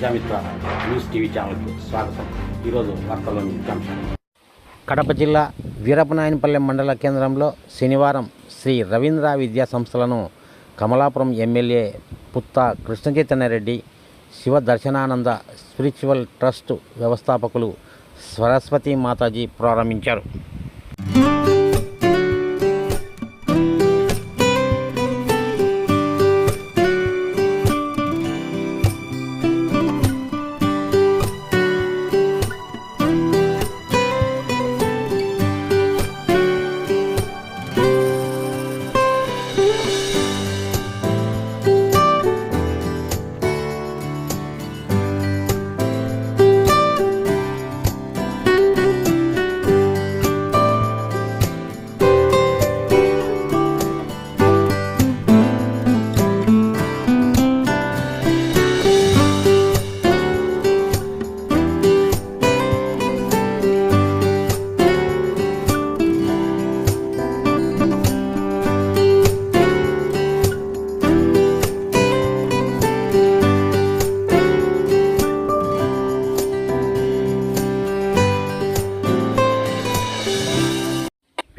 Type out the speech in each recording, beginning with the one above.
Prajamitra news TV ఛానల్కి స్వాగతం. ఈరోజు వార్తల్లోని ముఖ్యాంశాలు కడప జిల్లా వీరపనాయనపల్లె మండల కేంద్రంలో శనివారం శ్రీ రవీంద్ర విద్యా సంస్థలను Kamalapuram MLA Putta Krishna Chaitanya Reddy Shiva Darshanananda spiritual trust వ్యవస్థాపకులు సరస్వతి మాతాజీ ప్రారంభించారు.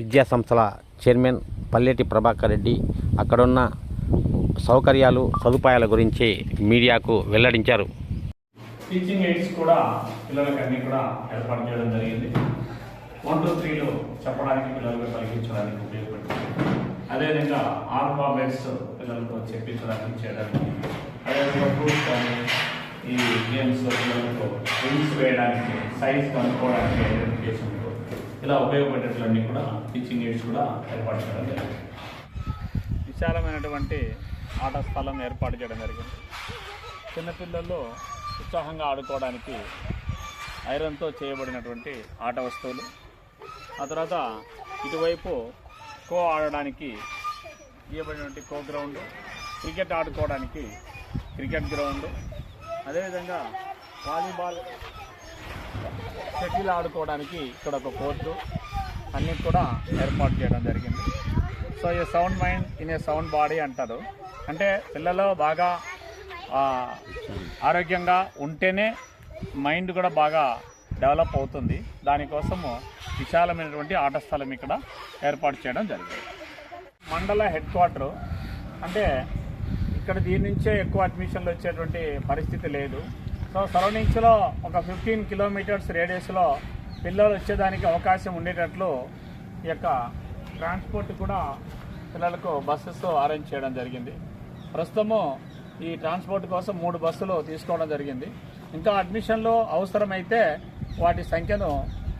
విద్యా సంస్థల చైర్మన్ పల్లెటి ప్రభాకర్ రెడ్డి అక్కడున్న సౌకర్యాలు సదుపాయాల గురించి మీడియాకు వెల్లడించారు. టీచింగ్ ఎయిడ్స్ కూడా పిల్లలకి అన్ని కూడా ఏర్పాటు చేయడం జరిగింది. వన్ టూ త్రీలో చెప్పడానికి పిల్లలకు కలిగించడానికి ఉపయోగపడుతుంది. అదేవిధంగా ఆల్ఫాబెట్స్ పిల్లలకు చెప్పించడానికి చేయడానికి అదేవిధంగా ఫ్రూట్స్ కానీ ఈ గేమ్స్ పిల్లలకు రింగ్స్ వేయడానికి సైజ్ కనుక్కోవడానికి ఐడెంటిఫికేషన్ ఇలా ఉపయోగపడేట్లన్నీ కూడా టీచింగ్ ఎయిడ్స్ కూడా ఏర్పాటు చేయడం జరిగింది. విశాలమైనటువంటి ఆట స్థలం ఏర్పాటు చేయడం జరిగింది. చిన్నపిల్లల్లో ఉత్సాహంగా ఆడుకోవడానికి ఐరన్తో చేయబడినటువంటి ఆట వస్తువులు. ఆ తర్వాత ఇటువైపు ఖో ఆడడానికి ఇవ్వబడినటువంటి ఖో గ్రౌండ్ క్రికెట్ ఆడుకోవడానికి క్రికెట్ గ్రౌండ్. అదేవిధంగా వాలీబాల్ షటిల్ ఆడుకోవడానికి ఇక్కడ ఒక కోర్టు అన్నీ కూడా ఏర్పాటు చేయడం జరిగింది. సో ఈ sound mind in a sound body అంటారు. అంటే పిల్లలు బాగా ఆరోగ్యంగా ఉంటేనే మైండ్ కూడా బాగా డెవలప్ అవుతుంది. దానికోసము విశాలమైనటువంటి ఆట స్థలం ఇక్కడ ఏర్పాటు చేయడం జరిగింది. మండల హెడ్ క్వార్టరు. అంటే ఇక్కడ దీని నుంచే ఎక్కువ అడ్మిషన్లు వచ్చేటువంటి పరిస్థితి లేదు. సో సరౌండింగ్స్లో ఒక ఫిఫ్టీన్ కిలోమీటర్స్ రేడియస్లో పిల్లలు వచ్చేదానికి అవకాశం ఉండేటట్లు ఈ యొక్క ట్రాన్స్పోర్ట్ కూడా పిల్లలకు బస్సెస్ అరేంజ్ చేయడం జరిగింది. ప్రస్తుతము ఈ ట్రాన్స్పోర్ట్ కోసం మూడు బస్సులు తీసుకోవడం జరిగింది. ఇంకా అడ్మిషన్లు అవసరమైతే వాటి సంఖ్యను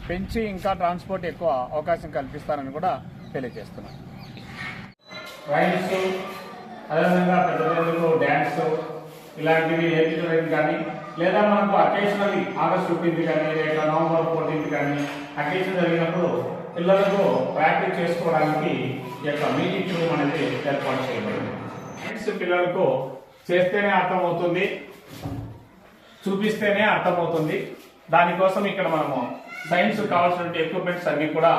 పెంచి ఇంకా ట్రాన్స్పోర్ట్ ఎక్కువ అవకాశం కల్పిస్తారని కూడా తెలియజేస్తున్నాను. రైల్స్ అదేవిధంగా పెద్ద డ్యాన్స్ ఇలాంటివి నేర్పించడం కానీ లేదా మనకు అకేషనల్లీ ఆగస్ట్ ఫిఫ్టీన్త్ కానీ లేదా నవంబర్ ఫోర్టీన్త్ కానీ అకేషన్ జరిగినప్పుడు పిల్లలకు ప్రాక్టీస్ చేసుకోవడానికి ఈ యొక్క మీటింగ్ రూమ్ అనేది ఏర్పాటు చేయబడింది. సైన్స్ పిల్లలకు చేస్తేనే అర్థమవుతుంది చూపిస్తేనే అర్థమవుతుంది. దానికోసం ఇక్కడ మనము సైన్స్ కావాల్సిన ఎక్విప్మెంట్స్ అన్ని కూడా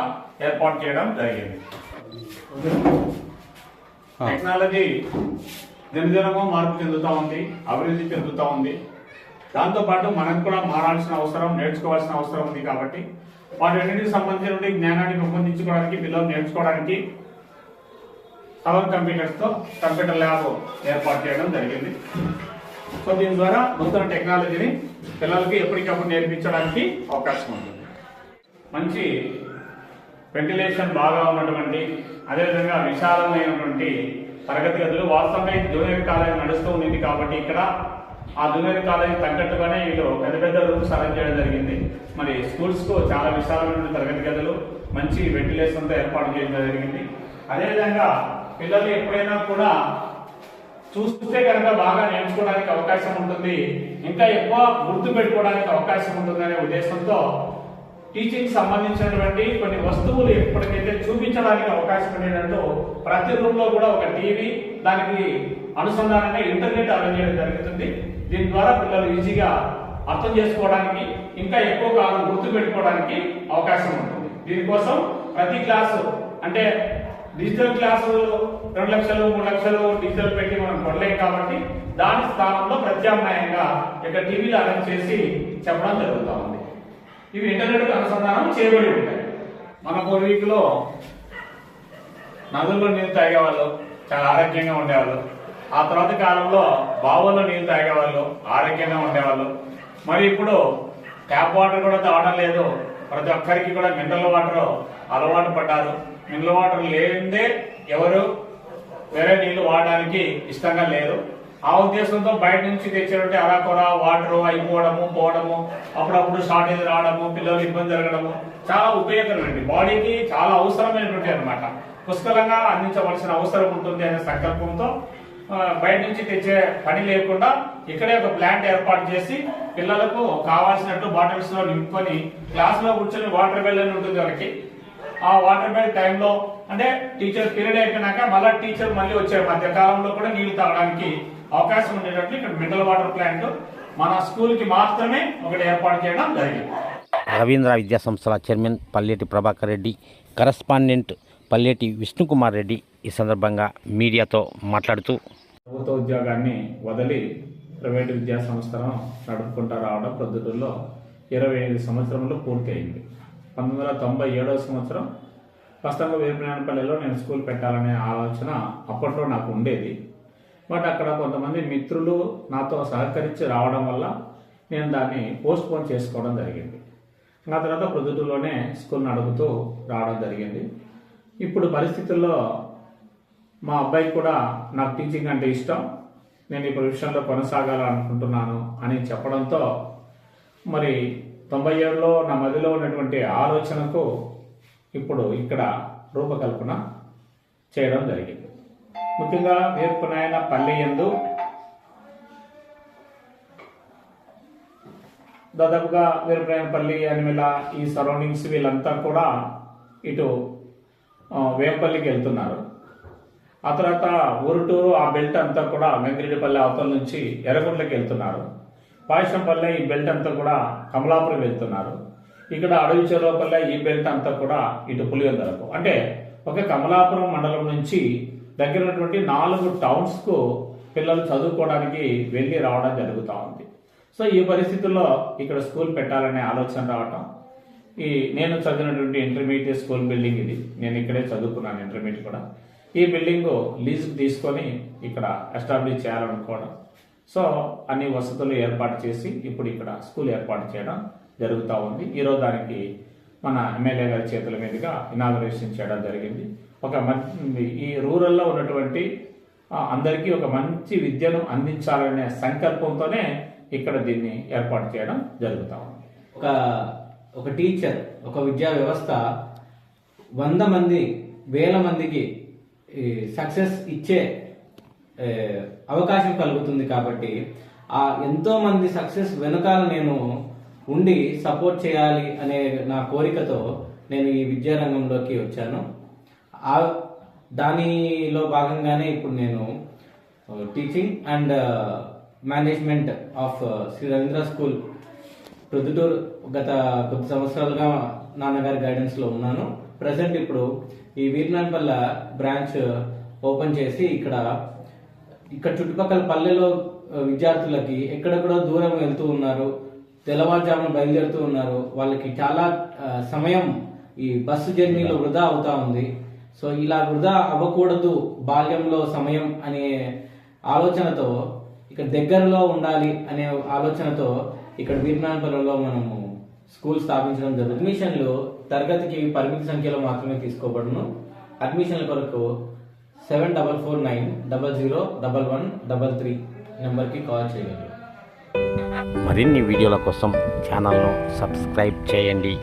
ఏర్పాటు చేయడం జరిగింది. టెక్నాలజీ దినదినము మార్పు చెందుతూ ఉంది అభివృద్ధి చెందుతూ ఉంది. దాంతోపాటు మనకు కూడా మారాల్సిన అవసరం నేర్చుకోవాల్సిన అవసరం ఉంది కాబట్టి వాటన్నిటికి సంబంధించిన జ్ఞానాన్ని పెంపొందించుకోవడానికి పిల్లలు నేర్చుకోవడానికి టవర్ కంప్యూటర్స్తో కంప్యూటర్ ల్యాబ్ ఏర్పాటు చేయడం జరిగింది. సో దీని ద్వారా నూతన టెక్నాలజీని పిల్లలకి ఎప్పటికప్పుడు నేర్పించడానికి అవకాశం ఉంటుంది మంచి వెంటిలేషన్ బాగా ఉన్నటువంటి అదేవిధంగా విశాలమైనటువంటి తరగతి గదులు వాస్తవంగా జూనియర్ కాలేజ్ నడుస్తూ ఉంది కాబట్టి ఇక్కడ ఆ జూనియర్ కాలేజీ తగ్గట్టుగానే వీళ్ళు పెద్ద పెద్ద రూమ్స్ అరేంజ్ చేయడం జరిగింది. మరి స్కూల్స్కు చాలా విశాలమైన తరగతి గదులు మంచి వెంటిలేషన్తో ఏర్పాటు చేయడం జరిగింది. అదేవిధంగా పిల్లలు ఎప్పుడైనా కూడా చూస్తే కనుక బాగా నేర్చుకోవడానికి అవకాశం ఉంటుంది. ఇంకా ఎక్కువ గుర్తు పెట్టుకోవడానికి అవకాశం ఉంటుందనే ఉద్దేశంతో టీచింగ్ సంబంధించినటువంటి కొన్ని వస్తువులు ఎప్పటికైతే చూపించడానికి అవకాశం ఉండేటట్టు ప్రతి రూమ్లో కూడా ఒక టీవీ దానికి అనుసంధానంగా ఇంటర్నెట్ అరేంజ్ చేయడం జరుగుతుంది. దీని ద్వారా పిల్లలు ఈజీగా అర్థం చేసుకోవడానికి ఇంకా ఎక్కువ కాలం గుర్తు పెట్టుకోవడానికి అవకాశం ఉంటుంది. దీనికోసం ప్రతి క్లాసు అంటే డిజిటల్ క్లాసులు రెండు లక్షలు మూడు లక్షలు డిజిటల్ పెట్టి మనం కొనలేం కాబట్టి దాని స్థానంలో ప్రత్యామ్నాయంగా ఇక టీవీలో అరేంజ్ చేసి చెప్పడం జరుగుతూ ఉంది. ఇవి ఇంటర్నెట్ అనుసంధానం చేయబడి ఉంటాయి. మన పూర్వీకులు నదుల్లో నీళ్ళు తాగేవాళ్ళు చాలా ఆరోగ్యంగా ఉండేవాళ్ళు. ఆ తర్వాత కాలంలో బావుల్లో నీళ్ళు తాగేవాళ్ళు ఆరోగ్యంగా ఉండేవాళ్ళు. మరి ఇప్పుడు ట్యాప్ వాటర్ కూడా తాగడం లేదు. ప్రతి ఒక్కరికి కూడా మినరల్ వాటర్ అలవాటు పడ్డారు. మినరల్ వాటర్ లేనిదే ఎవరు వేరే నీళ్ళు వాడడానికి ఇష్టంగా లేరు. ఆ ఉద్దేశంతో బయట నుంచి తెచ్చినటువంటి అరాకొర వాటర్ అయిపోవడము పోవడము అప్పుడప్పుడు షార్టేజ్ రావడము పిల్లలు ఇబ్బంది జరగడము చాలా ఉపయోగకరమండి బాడీకి చాలా అవసరమైనటువంటి అనమాట పుష్కలంగా అందించవలసిన అవసరం ఉంటుంది అనే సంకల్పంతో బయట నుంచి తెచ్చే పని లేకుండా ఇక్కడే ఒక ప్లాంట్ ఏర్పాటు చేసి పిల్లలకు కావాల్సినట్టు బాటిల్స్లో నింపుకొని క్లాస్లో కూర్చొని వాటర్ బెల్ అని ఉంటుంది వాళ్ళకి. ఆ వాటర్ బెల్ టైంలో అంటే టీచర్ పీరియడ్ అయిపోయినాక మళ్ళీ టీచర్ మళ్ళీ వచ్చే మధ్య కాలంలో కూడా నీళ్ళు తాగడానికి అవకాశం ఉండేటట్లు ఇక్కడ మినరల్ వాటర్ ప్లాంట్ మన స్కూల్కి మాత్రమే ఒకటి ఏర్పాటు చేయడం జరిగింది. రవీంద్ర విద్యా సంస్థల చైర్మన్ పల్లెటి ప్రభాకర్ రెడ్డి కరస్పాండెంట్ పల్లెటి విష్ణుకుమార్ రెడ్డి ఈ సందర్భంగా మీడియాతో మాట్లాడుతూ ప్రభుత్వ ఉద్యోగాన్ని వదిలి ప్రైవేటు విద్యా సంస్థలను నడుపుకుంటూ రావడం ప్రొద్దుటూరులో ఇరవై ఐదు సంవత్సరంలో పూర్తయింది. పంతొమ్మిది వందల తొంభై ఏడవ సంవత్సరం ప్రస్తుతంగా వీరనాయనపల్లిలో నేను స్కూల్ పెట్టాలనే ఆలోచన అప్పట్లో నాకు ఉండేది. బట్ అక్కడ కొంతమంది మిత్రులు నాతో సహకరించి రావడం వల్ల నేను దాన్ని పోస్ట్ పోన్ చేసుకోవడం జరిగింది. ఆ తర్వాత ప్రొద్దుటూరులోనే స్కూల్ నడుపుతూ రావడం జరిగింది. ఇప్పుడు పరిస్థితుల్లో మా అబ్బాయి కూడా నాకు టీచింగ్ అంటే ఇష్టం. నేను ఈ ప్రొఫెషన్లో కొనసాగాలనుకుంటున్నాను అని చెప్పడంతో మరి తొంభై ఏడులో నా మదిలో ఉన్నటువంటి ఆలోచనకు ఇప్పుడు ఇక్కడ రూపకల్పన చేయడం జరిగింది. ముఖ్యంగా వీర్పునాయన పల్లి ఎందు దాదాపుగా వీరప్రాయనపల్లి అనిమిల ఈ సరౌండింగ్స్ వీళ్ళంతా కూడా ఇటు వేపల్లికి వెళ్తున్నారు. ఆ తర్వాత ఊరుటూరు ఆ బెల్ట్ అంతా కూడా గంగిరెడ్డిపల్లి అవతల నుంచి ఎర్రగుంట్లకి వెళ్తున్నారు. పాయసంపల్లె ఈ బెల్ట్ అంతా కూడా కమలాపురం వెళ్తున్నారు. ఇక్కడ అడవి చెరువుపల్లె ఈ బెల్ట్ అంతా కూడా ఇటు పులివెందలకు. అంటే ఒక కమలాపురం మండలం నుంచి దగ్గర ఉన్నటువంటి నాలుగు టౌన్స్కు పిల్లలు చదువుకోవడానికి వెళ్ళి రావడం జరుగుతూ ఉంది. సో ఈ పరిస్థితుల్లో ఇక్కడ స్కూల్ పెట్టాలనే ఆలోచన రావటం. ఈ నేను చదివినటువంటి ఇంటర్మీడియట్ స్కూల్ బిల్డింగ్ ఇది. నేను ఇక్కడే చదువుకున్నాను ఇంటర్మీడియట్ కూడా. ఈ బిల్డింగ్ లీజ్ తీసుకొని ఇక్కడ ఎస్టాబ్లిష్ చేయాలనుకోవడం. సో అన్ని వసతులు ఏర్పాటు చేసి ఇప్పుడు ఇక్కడ స్కూల్ ఏర్పాటు చేయడం జరుగుతూ ఉంది. ఈరోజు దానికి మన ఎమ్మెల్యే గారి చేతుల మీదుగా ఇనాగరేషన్ చేయడం జరిగింది. ఒక మంచి ఈ రూరల్లో ఉన్నటువంటి అందరికీ ఒక మంచి విద్యను అందించాలనే సంకల్పంతోనే ఇక్కడ దీన్ని ఏర్పాటు చేయడం జరుగుతూ ఉంది. ఒక ఒక టీచర్ ఒక విద్యా వ్యవస్థ వంద మంది వేల మందికి సక్సెస్ ఇచ్చే అవకాశం కలుగుతుంది కాబట్టి ఆ ఎంతో మంది సక్సెస్ వెనకాల నేను ఉండి సపోర్ట్ చేయాలి అనే నా కోరికతో నేను ఈ విద్యారంగంలోకి వచ్చాను. ఆ దానిలో భాగంగానే ఇప్పుడు నేను teaching and management of Shri Ravindra school Proddatur గత కొద్ది సంవత్సరాలుగా నాన్నగారి గైడెన్స్లో ఉన్నాను. ప్రజెంట్ ఇప్పుడు ఈ వీర్నాన్పల్ల బ్రాంచ్ ఓపెన్ చేసి ఇక్కడ ఇక్కడ చుట్టుపక్కల పల్లెలో విద్యార్థులకి ఎక్కడెక్కడో దూరం వెళ్తూ ఉన్నారు తెల్లవారుజామున బయలుదేరుతూ ఉన్నారు. వాళ్ళకి చాలా సమయం ఈ బస్సు జర్నీలో వృధా అవుతా ఉంది. సో ఇలా వృధా అవ్వకూడదు బాల్యంలో సమయం అనే ఆలోచనతో ఇక్కడ దగ్గరలో ఉండాలి అనే ఆలోచనతో ఇక్కడ వీర్నాన్పల్లిలో మనము స్కూల్ స్థాపించడం జరుగుతుంది. మిషన్లు తరగతికి పరిమిత సంఖ్యలో మాత్రమే తీసుకోబడును. అడ్మిషన్ల కొరకు seven double four nine double zero double one double three నెంబర్కి కాల్ చేయండి. మరిన్ని వీడియోల కోసం ఛానల్ను సబ్స్క్రైబ్ చేయండి.